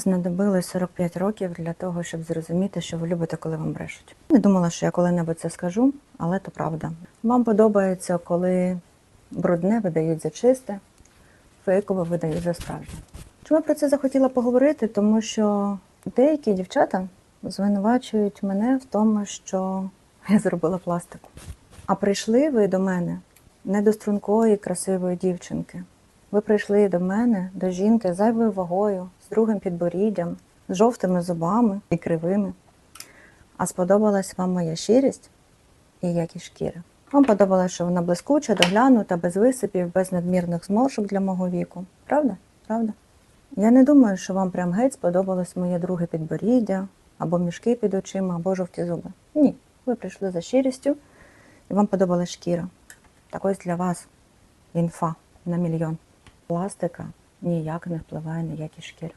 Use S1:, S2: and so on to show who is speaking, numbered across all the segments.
S1: знадобилось 45 років для того, щоб зрозуміти, що ви любите, коли вам брешуть. Не думала, що я коли-небудь це скажу, але то правда. Вам подобається, коли брудне видають за чисте, фейкове видають за справжнє. Чому я про це захотіла поговорити? Тому що деякі дівчата звинувачують мене в тому, що я зробила пластику. А прийшли ви до мене не до стрункої, красивої дівчинки. Ви прийшли до мене, до жінки зайвою вагою, з другим підборіддям, з жовтими зубами і кривими. А сподобалась вам моя щирість і якість шкіри. Вам подобалось, що вона блискуча, доглянута, без висипів, без надмірних зморшок для мого віку. Правда? Правда? Я не думаю, що вам прям геть сподобалось моє друге підборіддя, або мішки під очима, або жовті зуби. Ні. Ви прийшли за щирістю, і вам подобалась шкіра. Так ось для вас інфа на мільйон. Пластика ніяк не впливає на якість шкіри.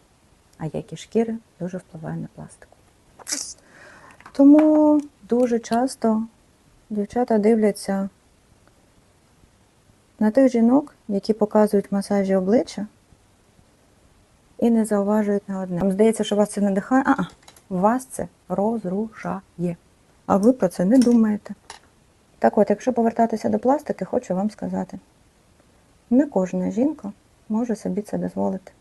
S1: А якість шкіри дуже впливає на пластику. Тому дуже часто дівчата дивляться на тих жінок, які показують масажі обличчя, і не зауважують на одне. Вам здається, що вас це надихає, а вас це розрушає. А ви про це не думаєте. Так от, якщо повертатися до пластики, хочу вам сказати: не кожна жінка може собі це дозволити.